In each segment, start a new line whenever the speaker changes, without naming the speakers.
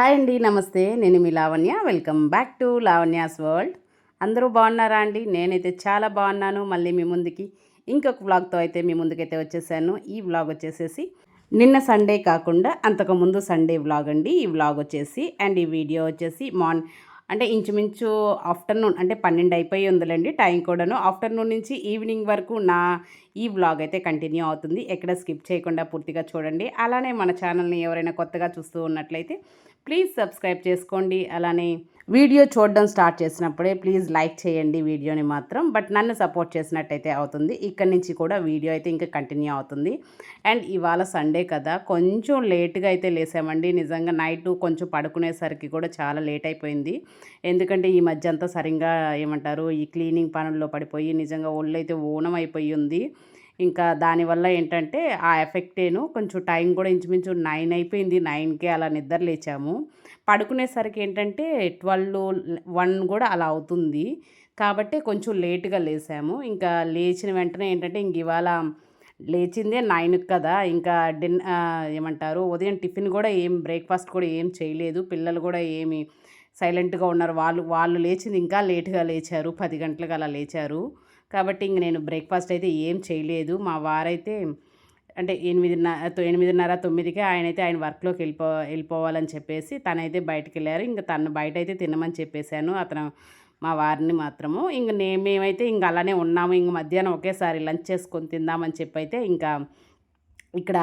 Hi అండి నమస్తే. నేను మీ Lavanya. Welcome back to Lavanya's world. అందరూ బాగున్నారా అండి? నేనైతే చాలా బాగున్నాను. మళ్ళీ మీ ముందుకి ఇంకొక వ్లాగ్తో అయితే మీ ముందుకైతే వచ్చేసాను. ఈ వ్లాగ్ వచ్చేసేసి నిన్న సండే కాకుండా అంతకుముందు సండే వ్లాగ్ అండి. ఈ వ్లాగ్ వచ్చేసి అండ్ ఈ వీడియో వచ్చేసి మార్న్ అంటే ఇంచుమించు ఆఫ్టర్నూన్ అంటే పన్నెండు అయిపోయి ఉందిలేండి టైం కూడాను. ఆఫ్టర్నూన్ నుంచి ఈవినింగ్ వరకు నా ఈ వ్లాగ్ అయితే కంటిన్యూ అవుతుంది. ఎక్కడ స్కిప్ చేయకుండా పూర్తిగా చూడండి. అలానే మన ఛానల్ని ఎవరైనా కొత్తగా చూస్తూ ఉన్నట్లయితే ప్లీజ్ సబ్స్క్రైబ్ చేసుకోండి. అలానే వీడియో చూడడం స్టార్ట్ చేసినప్పుడే ప్లీజ్ లైక్ చేయండి వీడియోని మాత్రం. బట్ నన్ను సపోర్ట్ చేసినట్టయితే అవుతుంది. ఇక్కడి నుంచి కూడా వీడియో అయితే ఇంకా కంటిన్యూ అవుతుంది. అండ్ ఇవాళ సండే కదా. కొంచెం లేట్గా అయితే లేసామండి. నిజంగా నైట్ కొంచెం పడుకునేసరికి కూడా చాలా లేట్ అయిపోయింది. ఎందుకంటే ఈ మధ్య అంతా సరిగ్గా ఏమంటారు? ఈ క్లీనింగ్ పనుల్లో పడిపోయి నిజంగా ఒళ్ళు అయితే ఊనం అయిపోయి ఉంది. ఇంకా దానివల్ల ఏంటంటే ఆ ఎఫెక్టేను కొంచెం టైం కూడా ఇంచుమించు నైన్ అయిపోయింది నైన్కి అలా నిద్ర లేచాము. పడుకునేసరికి ఏంటంటే ట్వెల్వ్ వన్ కూడా అలా అవుతుంది. కాబట్టి కొంచెం లేటుగా లేసాము. ఇంకా లేచిన వెంటనే ఏంటంటే ఇంక ఇవాళ లేచిందే నైన్కి కదా ఇంకా డిన్ ఏమంటారు ఉదయం టిఫిన్ కూడా ఏం బ్రేక్ఫాస్ట్ కూడా ఏం చేయలేదు. పిల్లలు కూడా ఏమి సైలెంట్గా ఉన్నారు. వాళ్ళు వాళ్ళు లేచింది ఇంకా లేటుగా లేచారు. పది గంటలకు అలా లేచారు. కాబట్టి ఇంక నేను బ్రేక్ఫాస్ట్ అయితే ఏం చేయలేదు. మా వారైతే అంటే ఎనిమిదిన్నర ఎనిమిదిన్నర తొమ్మిదికే ఆయన అయితే ఆయన వర్క్లోకి వెళ్ళిపో వెళ్ళిపోవాలని చెప్పేసి తనైతే బయటకు వెళ్ళారు ఇంకా తను బయట అయితే తినమని చెప్పేశాను. అతను మా వారిని మాత్రము. ఇంక నే మేమైతే ఇంక అలానే ఉన్నాము. ఇంక మధ్యాహ్నం ఒకేసారి లంచ్ చేసుకొని తిందామని చెప్పి అయితే ఇంకా ఇక్కడ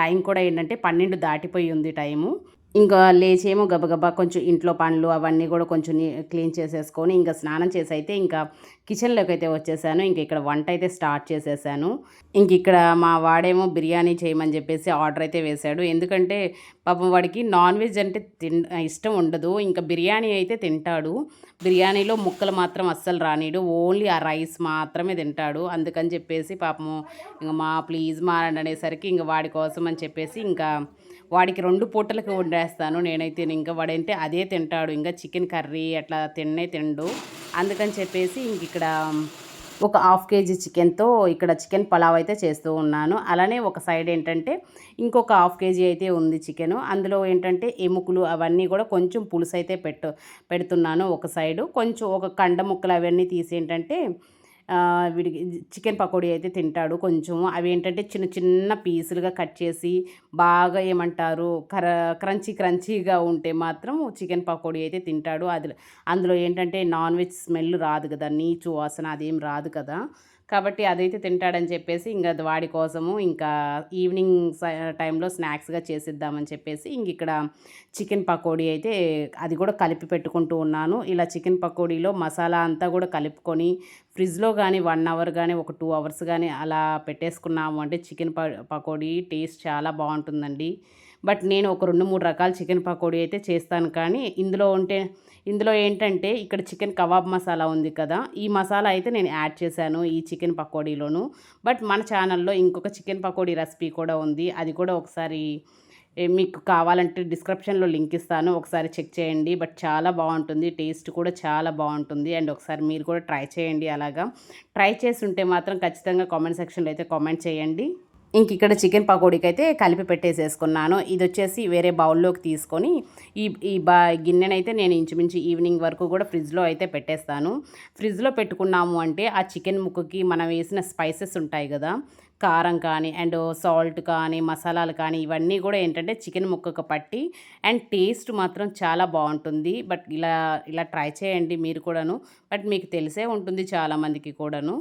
టైం కూడా ఏంటంటే పన్నెండు దాటిపోయి ఉంది టైము. ఇంకా లేచేమో గబగబా కొంచెం ఇంట్లో పనులు అవన్నీ కూడా కొంచెం క్లీన్ చేసేసుకొని ఇంకా స్నానం చేసి అయితే ఇంకా కిచెన్లోకి అయితే వచ్చేసాను. ఇంక ఇక్కడ వంట అయితే స్టార్ట్ చేసేసాను. ఇంక ఇక్కడ మా వాడేమో బిర్యానీ చేయమని చెప్పేసి ఆర్డర్ అయితే వేశాడు. ఎందుకంటే పాపం వాడికి నాన్ వెజ్ అంటే తిన్ ఇష్టం ఉండదు. ఇంకా బిర్యానీ అయితే తింటాడు. బిర్యానీలో ముక్కలు మాత్రం అస్సలు రానిడు ఓన్లీ ఆ రైస్ మాత్రమే తింటాడు. అందుకని చెప్పేసి పాపము ఇంక మా ప్లీజ్ మా అనేసరికి ఇంక వాడి కోసం అని చెప్పేసి ఇంకా వాడికి రెండు పూటలకు ఉండే చేస్తాను. నేనైతే ఇంకా వాడంటే అదే తింటాడు. ఇంకా చికెన్ కర్రీ అట్లా తిన్నే తిండు. అందుకని చెప్పేసి ఇంక ఇక్కడ ఒక హాఫ్ కేజీ చికెన్తో ఇక్కడ చికెన్ పలావ్ అయితే చేస్తూ ఉన్నాను. అలానే ఒక సైడ్ ఏంటంటే ఇంకొక హాఫ్ కేజీ అయితే ఉంది చికెను. అందులో ఏంటంటే ఎముకలు అవన్నీ కూడా కొంచెం పులుసు అయితే పెట్టు పెడుతున్నాను ఒక సైడు. కొంచెం ఒక కండ ముక్కలు అవన్నీ తీసి ఏంటంటే వీడికి చికెన్ పకోడీ అయితే తింటాడు కొంచెం అవి ఏంటంటే చిన్న చిన్న పీసులుగా కట్ చేసి బాగా ఏమంటారు కర క్రంచీ క్రంచీగా ఉంటే మాత్రం చికెన్ పకోడీ అయితే తింటాడు. అది అందులో ఏంటంటే నాన్ వెజ్ స్మెల్ రాదు కదా నీచు వాసన అదేం రాదు కదా. కాబట్టి అదైతే తింటాడని చెప్పేసి ఇంకా వాడి కోసము ఇంకా ఈవినింగ్ టైంలో స్నాక్స్గా చేసిద్దామని చెప్పేసి ఇంక ఇక్కడ చికెన్ పకోడీ అయితే అది కూడా కలిపి పెట్టుకుంటూ ఉన్నాను. ఇలా చికెన్ పకోడీలో మసాలా అంతా కూడా కలుపుకొని ఫ్రిడ్జ్లో కానీ వన్ అవర్ కానీ ఒక టూ అవర్స్ కానీ అలా పెట్టేసుకున్నాము అంటే చికెన్ పకోడీ టేస్ట్ చాలా బాగుంటుందండి. బట్ నేను ఒక రెండు మూడు రకాల చికెన్ పకోడీ అయితే చేస్తాను. కానీ ఇందులో ఉంటే ఇందులో ఏంటంటే ఇక్కడ చికెన్ కబాబ్ మసాలా ఉంది కదా ఈ మసాలా అయితే నేను యాడ్ చేశాను ఈ చికెన్ పకోడీలోను. బట్ మన ఛానల్లో ఇంకొక చికెన్ పకోడీ రెసిపీ కూడా ఉంది. అది కూడా ఒకసారి మీకు కావాలంటే డిస్క్రిప్షన్లో లింక్ ఇస్తాను. ఒకసారి చెక్ చేయండి. బట్ చాలా బాగుంటుంది. టేస్ట్ కూడా చాలా బాగుంటుంది. అండ్ ఒకసారి మీరు కూడా ట్రై చేయండి అలాగా. ట్రై చేసి ఉంటే మాత్రం ఖచ్చితంగా కామెంట్ సెక్షన్లో అయితే కామెంట్ చేయండి. ఇంక ఇక్కడ చికెన్ పకోడీకి అయితే కలిపి పెట్టేసేసుకున్నాను. ఇది వచ్చేసి వేరే బౌల్లోకి తీసుకొని ఈ ఈ బా గిన్నెనైతే నేను ఇంచుమించు ఈవినింగ్ వరకు కూడా ఫ్రిడ్జ్లో అయితే పెట్టేస్తాను. ఫ్రిడ్జ్లో పెట్టుకున్నాము అంటే ఆ చికెన్ ముక్కకి మనం వేసిన స్పైసెస్ ఉంటాయి కదా కారం కానీ అండ్ సాల్ట్ కానీ మసాలాలు కానీ ఇవన్నీ కూడా ఏంటంటే చికెన్ ముక్కకు పట్టి అండ్ టేస్ట్ మాత్రం చాలా బాగుంటుంది. బట్ ఇలా ఇలా ట్రై చేయండి మీరు కూడాను. బట్ మీకు తెలిసే ఉంటుంది చాలామందికి కూడాను.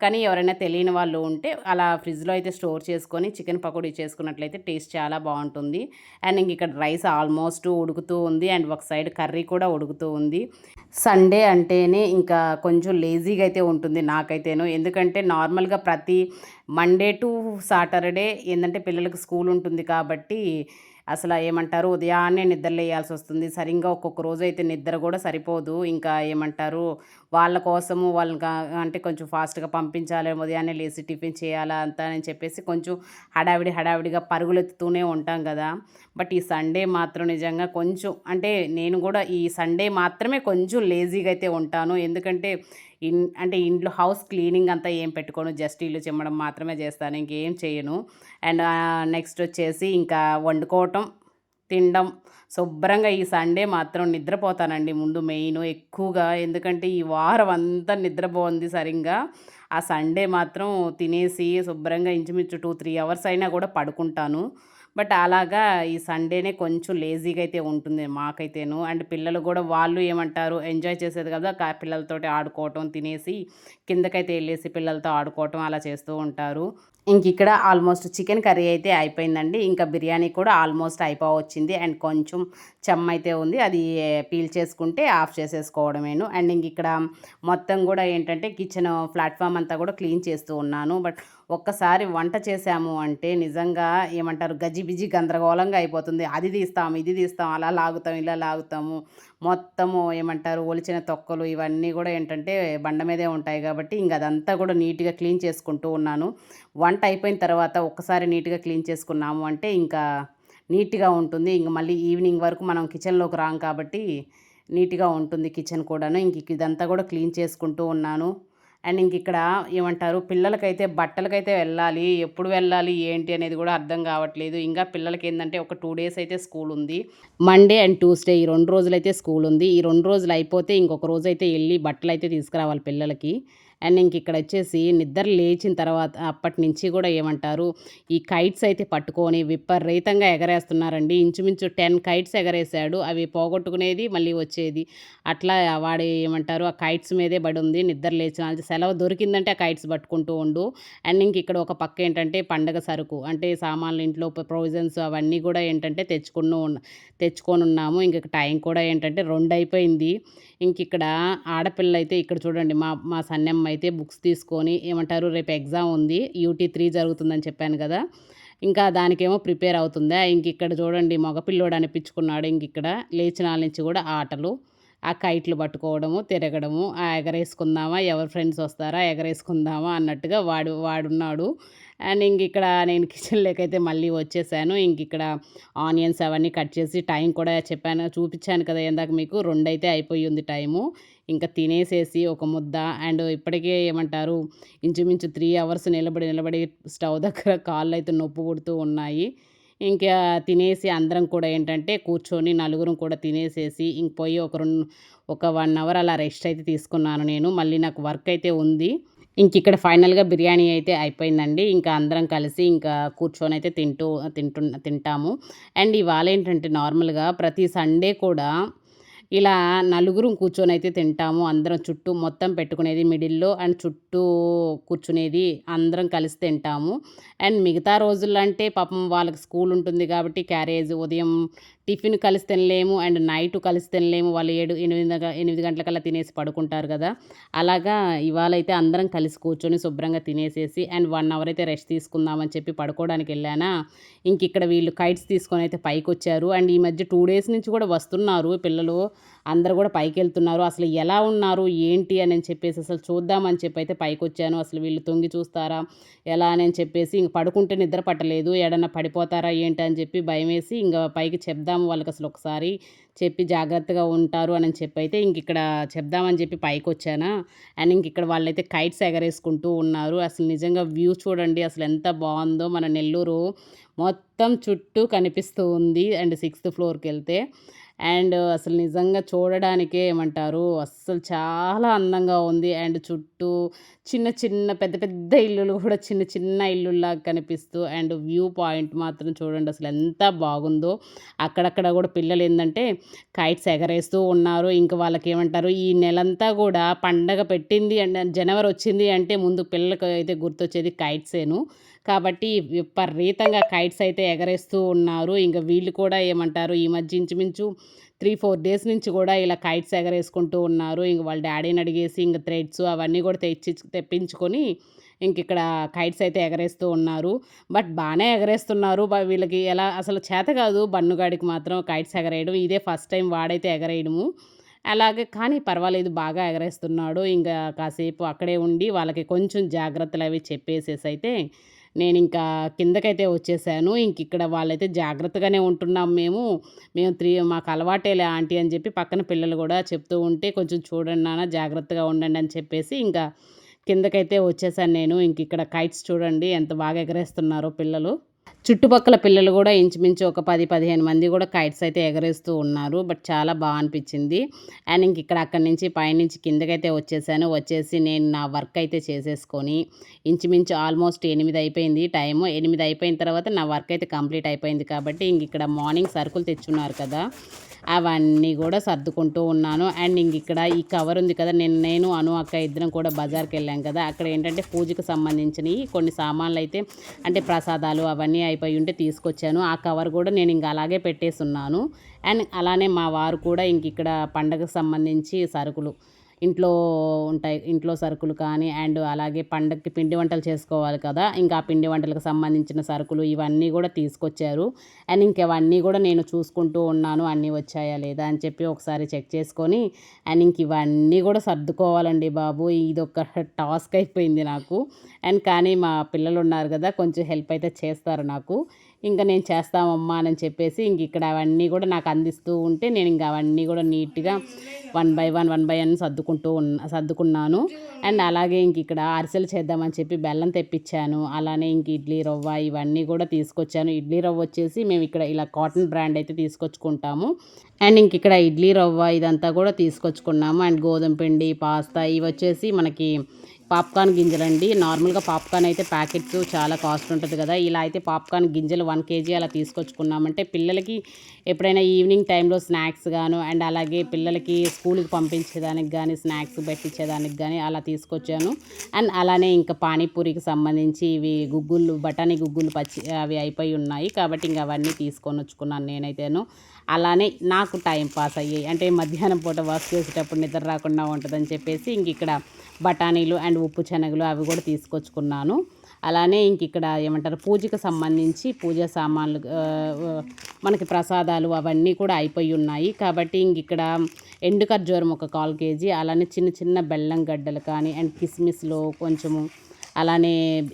కానీ ఎవరైనా తెలియని వాళ్ళు ఉంటే అలా ఫ్రిడ్జ్లో అయితే స్టోర్ చేసుకొని చికెన్ పకోడీ చేసుకున్నట్లయితే టేస్ట్ చాలా బాగుంటుంది. అండ్ ఇంక ఇక్కడ రైస్ ఆల్మోస్ట్ ఉడుకుతూ ఉంది. అండ్ ఒక సైడ్ కర్రీ కూడా ఉడుకుతూ ఉంది. సండే అంటేనే ఇంకా కొంచెం లేజీగా అయితే ఉంటుంది నాకైతేను. ఎందుకంటే నార్మల్గా ప్రతి మండే టు సాటర్డే ఏంటంటే పిల్లలకు స్కూల్ ఉంటుంది కాబట్టి అసలు ఏమంటారు ఉదయాన్నే నిద్రలేయాల్సి వస్తుంది. సరిగ్గా ఒక్కొక్క రోజు అయితే నిద్ర కూడా సరిపోదు. ఇంకా ఏమంటారు వాళ్ళ కోసము వాళ్ళకి అంటే కొంచెం ఫాస్ట్గా పంపించాలి ఉదయాన్నే లేచి టిఫిన్ చేయాలా అంతా అని చెప్పేసి కొంచెం హడావిడి హడావిడిగా పరుగులెత్తుతూనే ఉంటాం కదా. బట్ ఈ సండే మాత్రం నిజంగా కొంచెం అంటే నేను కూడా ఈ సండే మాత్రమే కొంచెం లేజీగా అయితే ఉంటాను. ఎందుకంటే ఇన్ అంటే ఇంట్లో హౌస్ క్లీనింగ్ అంతా ఏం పెట్టుకోను. జస్ట్ ఇల్లు చిమ్మడం మాత్రమే చేస్తాను. ఇంకేం చేయను. అండ్ నెక్స్ట్ వచ్చేసి ఇంకా వండుకోవటం తినడం. శుభ్రంగా ఈ సండే మాత్రం నిద్రపోతానండి ముందు మెయిన్ ఎక్కువగా. ఎందుకంటే ఈ వారం అంతా నిద్రపోంది సరిగ్గా. ఆ సండే మాత్రం తినేసి శుభ్రంగా ఇంచుమించు టూ త్రీ అవర్స్ అయినా కూడా పడుకుంటాను. బట్ అలాగా ఈ సండేనే కొంచెం లేజీగా అయితే ఉంటుంది మాకైతేను. అండ్ పిల్లలు కూడా వాళ్ళు ఏమంటారు ఎంజాయ్ చేసేది కదా పిల్లలతో పిల్లలతోటి ఆడుకోవటం తినేసి కిందకైతే వెళ్ళేసి పిల్లలతో ఆడుకోవటం అలా చేస్తూ ఉంటారు. ఇంక ఇక్కడ ఆల్మోస్ట్ చికెన్ కర్రీ అయితే అయిపోయిందండి. ఇంకా బిర్యానీ కూడా ఆల్మోస్ట్ అయిపోవచ్చింది. అండ్ కొంచెం చెమ్మ అయితే ఉంది. అది పీల్ చేసుకుంటే ఆఫ్ చేసేసుకోవడమేను. అండ్ ఇంక ఇక్కడ మొత్తం కూడా ఏంటంటే కిచెన్ ప్లాట్ఫామ్ అంతా కూడా క్లీన్ చేస్తూ ఉన్నాను. బట్ ఒక్కసారి వంట చేసాము అంటే నిజంగా ఏమంటారు బిజీ గందరగోళంగా అయిపోతుంది. అది తీస్తాం ఇది తీస్తాం అలా లాగుతాం ఇలా లాగుతాము. మొత్తము ఏమంటారు ఒలిచిన తొక్కలు ఇవన్నీ కూడా ఏంటంటే బండ మీదే ఉంటాయి కాబట్టి ఇంక అదంతా కూడా నీట్గా క్లీన్ చేసుకుంటూ ఉన్నాను. వంట అయిపోయిన తర్వాత ఒక్కసారి నీట్గా క్లీన్ చేసుకున్నాము అంటే ఇంకా నీట్గా ఉంటుంది. ఇంక మళ్ళీ ఈవినింగ్ వరకు మనం కిచెన్లోకి రాం కాబట్టి నీట్గా ఉంటుంది కిచెన్ కూడాను. ఇంక ఇదంతా కూడా క్లీన్ చేసుకుంటూ ఉన్నాను. అండ్ ఇంక ఇక్కడ ఏమంటారు పిల్లలకైతే బట్టలకైతే వెళ్ళాలి ఎప్పుడు వెళ్ళాలి ఏంటి అనేది కూడా అర్థం కావట్లేదు. ఇంకా పిల్లలకి ఏంటంటే ఒక టూ డేస్ అయితే స్కూల్ ఉంది. మండే అండ్ ట్యూస్డే ఈ రెండు రోజులు అయితే స్కూల్ ఉంది. ఈ రెండు రోజులు అయిపోతే ఇంకొక రోజు అయితే వెళ్ళి బట్టలు అయితే తీసుకురావాలి పిల్లలకి. అండ్ ఇంక ఇక్కడ వచ్చేసి నిద్ర లేచిన తర్వాత అప్పటి నుంచి కూడా ఏమంటారు ఈ కైట్స్ అయితే పట్టుకొని విపరీతంగా ఎగరేస్తున్నారండి. ఇంచుమించు టెన్ కైట్స్ ఎగరేసాడు అవి పోగొట్టుకునేది మళ్ళీ వచ్చేది. అట్లా వాడు ఏమంటారు ఆ కైట్స్ మీదే పడి ఉంది నిద్ర లేచిన సెలవు దొరికిందంటే ఆ కైట్స్ పట్టుకుంటూ ఉండు. అండ్ ఇంక ఇక్కడ ఒక పక్క ఏంటంటే పండగ సరుకు అంటే సామాన్లు ఇంట్లో ప్రొవిజన్స్ అవన్నీ కూడా ఏంటంటే తెచ్చుకున్నూ తెచ్చుకొని ఉన్నాము. ఇంక టైం కూడా ఏంటంటే రెండు అయిపోయింది. ఇంక ఇక్కడ ఆడపిల్ల అయితే ఇక్కడ చూడండి మా మా సన్నెమ్మ అయితే బుక్స్ తీసుకొని ఏమంటారు రేపు ఎగ్జామ్ ఉంది యూటీ త్రీ జరుగుతుందని చెప్పాను కదా ఇంకా దానికేమో ప్రిపేర్ అవుతుందా? ఇంక ఇక్కడ చూడండి మగపిల్లోడు అనిపించుకున్నాడు ఇంక ఇక్కడ లేచిన నుంచి కూడా ఆటలు ఆ కైట్లు పట్టుకోవడము తిరగడము ఆ ఎగరేసుకుందామా ఎవరు ఫ్రెండ్స్ వస్తారా ఎగరేసుకుందామా అన్నట్టుగా వాడు వాడున్నాడు. అండ్ ఇంక ఇక్కడ నేను కిచెన్లోకి అయితే మళ్ళీ వచ్చేసాను. ఇంక ఇక్కడ ఆనియన్స్ అవన్నీ కట్ చేసి టైం కూడా చెప్పాను చూపించాను కదా ఇందాక మీకు. రెండైతే అయిపోయి ఉంది టైము. ఇంకా తినేసేసి ఒక ముద్ద అండ్ ఇప్పటికే ఏమంటారు ఇంచుమించు త్రీ అవర్స్ నిలబడి నిలబడి స్టవ్ దగ్గర కాళ్ళు అయితే నొప్పి పుడుతూ ఉన్నాయి. ఇంకా తినేసి అందరం కూడా ఏంటంటే కూర్చొని నలుగురం కూడా తినేసేసి ఇంక పోయి ఒక రెండు ఒక వన్ అవర్ అలా రెస్ట్ అయితే తీసుకున్నాను నేను. మళ్ళీ నాకు వర్క్ అయితే ఉంది. ఇంక ఇక్కడ ఫైనల్గా బిర్యానీ అయితే అయిపోయిందండి. ఇంకా అందరం కలిసి ఇంకా కూర్చొని అయితే తింటూ తింటు తింటాము. అండ్ ఇవాళ ఏంటంటే నార్మల్గా ప్రతి సండే కూడా ఇలా నలుగురు కూర్చొని అయితే తింటాము. అందరం చుట్టూ మొత్తం పెట్టుకునేది మిడిల్లో అండ్ చుట్టూ కూర్చునేది అందరం కలిసి తింటాము. అండ్ మిగతా రోజుల్లో అంటే పాపం వాళ్ళకి స్కూల్ ఉంటుంది కాబట్టి క్యారేజ్ ఉదయం టిఫిన్ కలిసి తినలేము అండ్ నైట్ కలిసి తినలేము. వాళ్ళు ఏడు ఎనిమిది ఎనిమిది గంటలకల్లా తినేసి పడుకుంటారు కదా. అలాగా ఇవాళ అయితే అందరం కలిసి కూర్చొని శుభ్రంగా తినేసేసి అండ్ వన్ అవర్ అయితే రెస్ట్ తీసుకుందామని చెప్పి పడుకోవడానికి వెళ్ళానా. ఇంక ఇక్కడ వీళ్ళు కైట్స్ తీసుకొని అయితే పైకి వచ్చారు అండ్ ఈ మధ్య టూ డేస్ నుంచి కూడా వస్తున్నారు పిల్లలు. అందరు కూడా పైకి వెళ్తున్నారు అసలు ఎలా ఉన్నారు? ఏంటి? అని చెప్పేసి అసలు చూద్దామని చెప్పి అయితే పైకి వచ్చాను అసలు వీళ్ళు తొంగి చూస్తారా? ఎలా? అని చెప్పేసి ఇంక పడుకుంటే నిద్ర పట్టలేదు. ఎడన్నా పడిపోతారా? ఏంటి? అని చెప్పి భయం వేసి ఇంకా పైకి చెప్దాం చెప్దాము వాళ్ళకి అసలు ఒకసారి చెప్పి జాగ్రత్తగా ఉంటారు అని చెప్పి అయితే ఇంక ఇక్కడ చెప్దామని చెప్పి పైకి వచ్చానా అండ్ ఇంక ఇక్కడ వాళ్ళైతే కైట్స్ ఎగరేసుకుంటూ ఉన్నారు. అసలు నిజంగా వ్యూ చూడండి అసలు ఎంత బాగుందో. మన నెల్లూరు మొత్తం చుట్టూ కనిపిస్తూ ఉంది. అండ్ సిక్స్త్ ఫ్లోర్కి వెళ్తే అండ్ అసలు నిజంగా చూడడానికే ఏమంటారు? అస్సలు చాలా అందంగా ఉంది. అండ్ చుట్టూ చిన్న చిన్న పెద్ద పెద్ద ఇల్లులు కూడా చిన్న చిన్న ఇల్లులాగా కనిపిస్తూ అండ్ వ్యూ పాయింట్ మాత్రం చూడండి అసలు ఎంత బాగుందో. అక్కడక్కడ కూడా పిల్లలు ఏంటంటే కైట్స్ ఎగరేస్తూ ఉన్నారు. ఇంకా వాళ్ళకి ఏమంటారు ఈ నెలంతా కూడా పండగ పెట్టింది అండ్ జనవరి వచ్చింది అంటే ముందు పిల్లలకు అయితే గుర్తొచ్చేది కైట్సేను. కాబట్టి విపరీతంగా కైట్స్ అయితే ఎగరేస్తూ ఉన్నారు. ఇంకా వీళ్ళు కూడా ఏమంటారు ఈ మధ్య ఇంచుమించు త్రీ ఫోర్ డేస్ నుంచి కూడా ఇలా కైట్స్ ఎగరేసుకుంటూ ఉన్నారు. ఇంక వాళ్ళ డాడీని అడిగేసి ఇంక థ్రెడ్స్ అవన్నీ కూడా తెచ్చి తెప్పించుకొని ఇంక ఇక్కడ కైట్స్ అయితే ఎగరేస్తూ ఉన్నారు. బట్ బాగానే ఎగరేస్తున్నారు. వీళ్ళకి ఎలా అసలు చేత కాదు బన్నుగాడికి మాత్రం కైట్స్ ఎగరేయడం. ఇదే ఫస్ట్ టైం వాడైతే ఎగరేయడము. అలాగే కానీ పర్వాలేదు బాగా ఎగరేస్తున్నాడు. ఇంకా కాసేపు అక్కడే ఉండి వాళ్ళకి కొంచెం జాగ్రత్తలు అవి చెప్పేసేసి అయితే నేను ఇంకా కిందకైతే వచ్చేసాను. ఇంక ఇక్కడ వాళ్ళైతే జాగ్రత్తగానే ఉంటున్నాం మేము. మేము త్రీ మాకు అలవాటేలే ఆంటీ అని చెప్పి పక్కన పిల్లలు కూడా చెప్తూ ఉంటే కొంచెం చూడండి నాన్న జాగ్రత్తగా ఉండండి అని చెప్పేసి ఇంకా కిందకైతే వచ్చేసాను నేను. ఇంక ఇక్కడ కైట్స్ చూడండి ఎంత బాగా ఎగరేస్తున్నారో పిల్లలు. చుట్టుపక్కల పిల్లలు కూడా ఇంచుమించు ఒక పది పదిహేను మంది కూడా కైట్స్ అయితే ఎగరేస్తూ ఉన్నారు. బట్ చాలా బాగా అనిపించింది. అండ్ ఇంక ఇక్కడ అక్కడి నుంచి పైనుంచి కిందకైతే వచ్చేసాను. వచ్చేసి నేను నా వర్క్ అయితే చేసేసుకొని ఇంచుమించు ఆల్మోస్ట్ ఎనిమిది అయిపోయింది టైము. ఎనిమిది అయిపోయిన తర్వాత నా వర్క్ అయితే కంప్లీట్ అయిపోయింది కాబట్టి ఇంక ఇక్కడ మార్నింగ్ సరుకులు తెచ్చున్నారు కదా. అవన్నీ కూడా సర్దుకుంటూ ఉన్నాను. అండ్ ఇంక ఇక్కడ ఈ కవర్ ఉంది కదా నేను నేను అను అక్క ఇద్దరం కూడా బజార్కి వెళ్ళాం కదా. అక్కడ ఏంటంటే పూజకు సంబంధించినవి కొన్ని సామాన్లు అయితే అంటే ప్రసాదాలు అవన్నీ అయిపోయి ఉంటే తీసుకొచ్చాను. ఆ కవర్ కూడా నేను ఇంక అలాగే పెట్టేసి ఉన్నాను అండ్ అలానే మా వారు కూడా ఇంక ఇక్కడ పండగకు సంబంధించి సరుకులు ఇంట్లో ఉంటాయి ఇంట్లో సరుకులు కానీ అండ్ అలాగే పండగకి పిండి వంటలు చేసుకోవాలి కదా. ఇంకా ఆ పిండి వంటలకు సంబంధించిన సరుకులు ఇవన్నీ కూడా తీసుకొచ్చారు. అండ్ ఇంకవన్నీ కూడా నేను చూసుకుంటూ ఉన్నాను అన్నీ వచ్చాయా లేదా అని చెప్పి ఒకసారి చెక్ చేసుకొని అండ్ ఇంక ఇవన్నీ కూడా సర్దుకోవాలండి బాబు. ఇది ఒక టాస్క్ అయిపోయింది నాకు. అండ్ కానీ మా పిల్లలు ఉన్నారు కదా కొంచెం హెల్ప్ అయితే చేస్తారు నాకు. ఇంకా నేను చేస్తామమ్మా అని చెప్పేసి ఇంక ఇక్కడ అవన్నీ కూడా నాకు అందిస్తూ ఉంటే నేను ఇంకా అవన్నీ కూడా నీట్గా one by one one by one సర్దుకుంటూ ఉన్న సర్దుకున్నాను. అండ్ అలాగే ఇంక ఇక్కడ అరిసెలు చేద్దామని చెప్పి బెల్లం తెప్పించాను. అలానే ఇంక ఇడ్లీ రవ్వ ఇవన్నీ కూడా తీసుకొచ్చాను. ఇడ్లీ రవ్వ వచ్చేసి మేము ఇక్కడ ఇలా కాటన్ బ్రాండ్ అయితే తీసుకొచ్చుకుంటాము. అండ్ ఇంక ఇక్కడ ఇడ్లీ రవ్వ ఇదంతా కూడా తీసుకొచ్చుకున్నాము. అండ్ గోధుమ పిండి పాస్తా ఇవి వచ్చేసి మనకి పాప్కార్న్ గింజలండి. నార్మల్గా పాప్కార్న్ అయితే ప్యాకెట్స్ చాలా కాస్ట్ ఉంటుంది కదా. ఇలా అయితే పాప్కార్న్ గింజలు వన్ కేజీ అలా తీసుకొచ్చుకున్నామంటే పిల్లలకి ఎప్పుడైనా ఈవినింగ్ టైంలో స్నాక్స్ గాను అండ్ అలాగే పిల్లలకి స్కూల్కి పంపించేదానికి కానీ స్నాక్స్ పెట్టించేదానికి కానీ అలా తీసుకొచ్చాను. అండ్ అలానే ఇంకా పానీపూరికి సంబంధించి ఇవి గుగ్గులు బఠానీ గుగ్గులు పచ్చి అవి అయిపోయి ఉన్నాయి. కాబట్టి ఇంక అవన్నీ తీసుకొని వచ్చుకున్నాను నేనైతేను. అలానే నాకు టైం పాస్ అయ్యాయి. అంటే మధ్యాహ్నం పూట వర్క్ చేసేటప్పుడు నిద్ర రాకుండా ఉంటుందని చెప్పేసి ఇంక ఇక్కడ బఠానీలు అండ్ ఉప్పు శనగలు అవి కూడా తీసుకొచ్చుకున్నాను. అలానే ఇంక ఇక్కడ ఏమంటారు పూజకు సంబంధించి పూజ సామాన్లు మనకి ప్రసాదాలు అవన్నీ కూడా అయిపోయి ఉన్నాయి. కాబట్టి ఇంక ఇక్కడ ఎండు ఖర్జూరం ఒక కాల్ కేజీ అలానే చిన్న చిన్న బెల్లం గడ్డలు కానీ అండ్ కిస్మిస్లో కొంచెము అలానే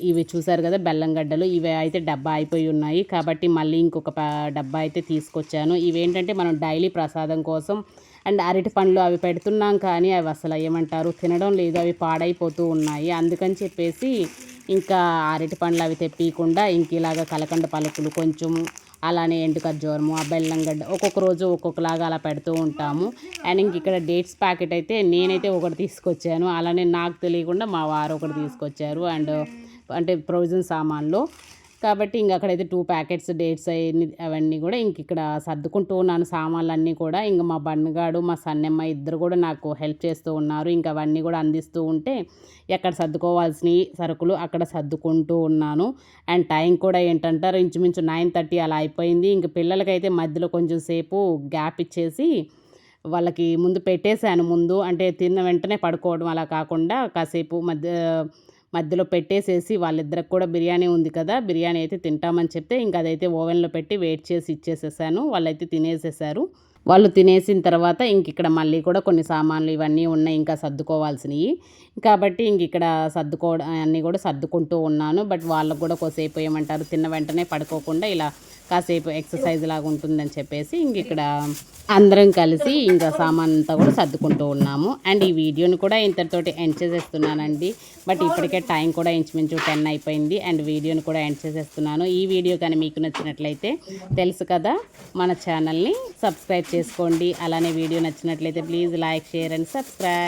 ఇవి చూసారు కదా బెల్లం గడ్డలు. ఇవి అయితే డబ్బా అయిపోయి ఉన్నాయి. కాబట్టి మళ్ళీ ఇంకొక డబ్బా అయితే తీసుకొచ్చాను. ఇవేంటంటే మనం డైలీ ప్రసాదం కోసం అండ్ అరటి పండ్లు అవి పెడుతున్నాం కానీ అవి అసలు ఏమంటారు తినడం లేదు. అవి పాడైపోతూ ఉన్నాయి. అందుకని చెప్పేసి ఇంకా అరటి పండ్లు అవి తెప్పియకుండా ఇంక ఇలాగ కలకండ పలుకులు కొంచెం అలానే ఎండు ఖర్జూరము ఆ బెల్లం గడ్డ ఒక్కొక్క రోజు ఒక్కొక్కలాగా అలా పెడుతూ ఉంటాము. అండ్ ఇంక ఇక్కడ డేట్స్ ప్యాకెట్ అయితే నేనైతే ఒకటి తీసుకొచ్చాను. అలానే నాకు తెలియకుండా మా వారు ఒకటి తీసుకొచ్చారు. అండ్ అంటే ప్రొవిజన్ సామాన్లు. కాబట్టి ఇంక అక్కడైతే టూ ప్యాకెట్స్ డేట్స్ అవన్నీ అవన్నీ కూడా ఇంక ఇక్కడ సర్దుకుంటూ ఉన్నాను. సామాన్లు అన్నీ కూడా ఇంక మా బండగాడు మా సన్నెమ్మ ఇద్దరు కూడా నాకు హెల్ప్ చేస్తూ ఉన్నారు. ఇంక అవన్నీ కూడా అందిస్తూ ఉంటే ఎక్కడ సర్దుకోవాల్సిన సరుకులు అక్కడ సర్దుకుంటూ ఉన్నాను. అండ్ టైం కూడా ఏంటంటారు? ఇంచుమించు నైన్ థర్టీ అలా అయిపోయింది. ఇంక పిల్లలకైతే మధ్యలో కొంచెం సేపు గ్యాప్ ఇచ్చేసి వాళ్ళకి ముందు పెట్టేశాను. ముందు అంటే తిన్న వెంటనే పడుకోవడం అలా కాకుండా కాసేపు మధ్య మధ్యలో పెట్టేసేసి వాళ్ళిద్దరికి కూడా బిర్యానీ ఉంది కదా బిర్యానీ అయితే తింటామని చెప్తే ఇంకా అదైతే ఓవెన్లో పెట్టి వెయిట్ చేసి ఇచ్చేసేసాను. వాళ్ళైతే తినేసేసారు. వాళ్ళు తినేసిన తర్వాత ఇంక ఇక్కడ మళ్ళీ కూడా కొన్ని సామాన్లు ఇవన్నీ ఉన్నాయి ఇంకా సర్దుకోవాల్సినవి. కాబట్టి ఇంక ఇక్కడ సర్దుకోవడం అన్నీ కూడా సర్దుకుంటూ ఉన్నాను. బట్ వాళ్ళకు కూడా కొసేపు ఏమంటారు తిన్న వెంటనే పడుకోకుండా ఇలా కాసేపు ఎక్సర్సైజ్ లాగా ఉంటుందని చెప్పేసి ఇంక ఇక్కడ అందరం కలిసి ఇంకా సామాన్ అంతా కూడా సర్దుకుంటూ ఉన్నాము. అండ్ ఈ వీడియోని కూడా ఇంతటితోటి ఎండ్ చేసేస్తున్నానండి. బట్ ఇప్పటికే టైం కూడా ఇంచుమించు టెన్ అయిపోయింది. అండ్ వీడియోని కూడా ఎండ్ చేసేస్తున్నాను. ఈ వీడియో కానీ మీకు నచ్చినట్లయితే తెలుసు కదా మన ఛానల్ని సబ్స్క్రైబ్ చేసుకోండి. అలానే వీడియో నచ్చినట్లయితే please like share and subscribe.